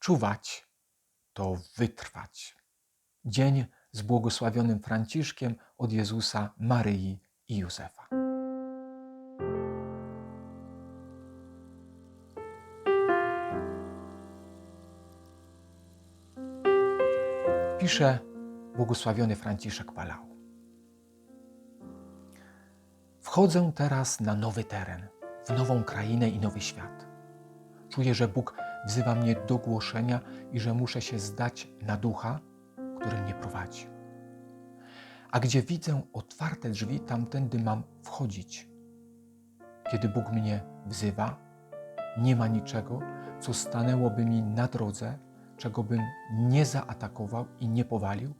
Czuwać to wytrwać. Dzień z błogosławionym Franciszkiem od Jezusa, Maryi i Józefa. Pisze błogosławiony Franciszek Palau. Wchodzę teraz na nowy teren, w nową krainę i nowy świat. Czuję, że Bóg wzywa mnie do głoszenia i że muszę się zdać na ducha, który mnie prowadzi. A gdzie widzę otwarte drzwi, tamtędy mam wchodzić. Kiedy Bóg mnie wzywa, nie ma niczego, co stanęłoby mi na drodze, czego bym nie zaatakował i nie powalił,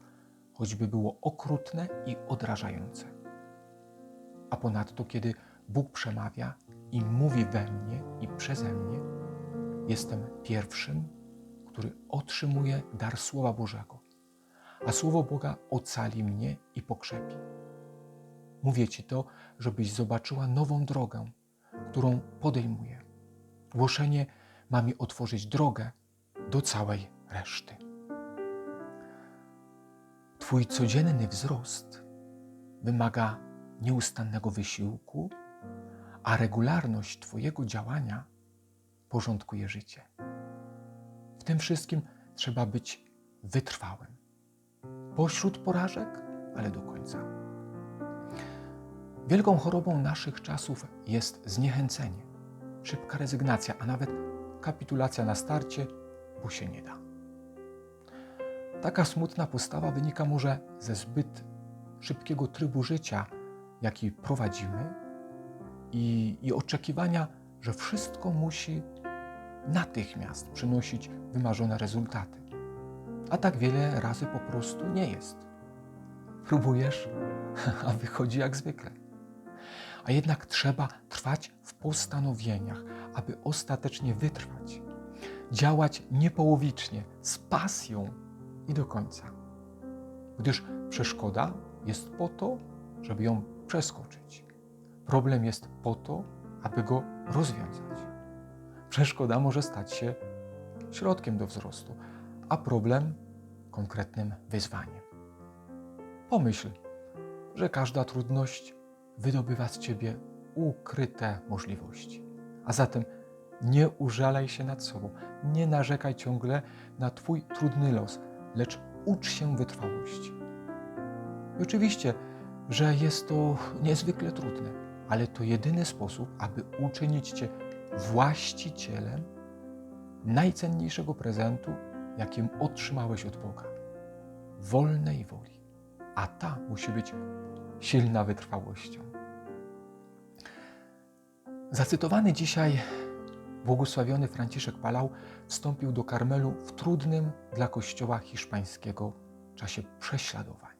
choćby było okrutne i odrażające. A ponadto, kiedy Bóg przemawia i mówi we mnie i przeze mnie, jestem pierwszym, który otrzymuje dar Słowa Bożego, a Słowo Boga ocali mnie i pokrzepi. Mówię Ci to, żebyś zobaczyła nową drogę, którą podejmuję. Głoszenie ma mi otworzyć drogę do całej reszty. Twój codzienny wzrost wymaga nieustannego wysiłku, a regularność Twojego działania porządkuje życie. W tym wszystkim trzeba być wytrwałym. Pośród porażek, ale do końca. Wielką chorobą naszych czasów jest zniechęcenie, szybka rezygnacja, a nawet kapitulacja na starcie, bo się nie da. Taka smutna postawa wynika może ze zbyt szybkiego trybu życia, jaki prowadzimy i, i oczekiwania, że wszystko musi natychmiast przynosić wymarzone rezultaty. A tak wiele razy po prostu nie jest. Próbujesz, a wychodzi jak zwykle. A jednak trzeba trwać w postanowieniach, aby ostatecznie wytrwać. Działać niepołowicznie, z pasją i do końca. Gdyż przeszkoda jest po to, żeby ją przeskoczyć. Problem jest po to, aby go rozwiązać. Przeszkoda może stać się środkiem do wzrostu, a problem konkretnym wyzwaniem. Pomyśl, że każda trudność wydobywa z ciebie ukryte możliwości. A zatem nie użalaj się nad sobą, nie narzekaj ciągle na Twój trudny los, lecz ucz się wytrwałości. I oczywiście, że jest to niezwykle trudne, ale to jedyny sposób, aby uczynić Cię właścicielem najcenniejszego prezentu, jakim otrzymałeś od Boga wolnej woli. A ta musi być silna wytrwałością. Zacytowany dzisiaj błogosławiony Franciszek Palau wstąpił do Karmelu w trudnym dla Kościoła hiszpańskiego czasie prześladowań.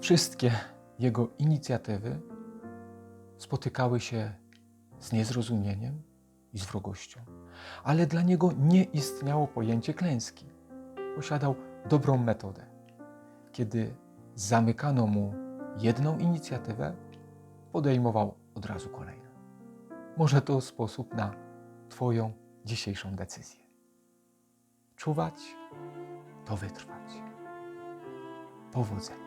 Wszystkie jego inicjatywy spotykały się z niezrozumieniem i z wrogością, ale dla niego nie istniało pojęcie klęski. Posiadał dobrą metodę. Kiedy zamykano mu jedną inicjatywę, podejmował od razu kolejną. Może to sposób na Twoją dzisiejszą decyzję. Czuwać to wytrwać. Powodzenia.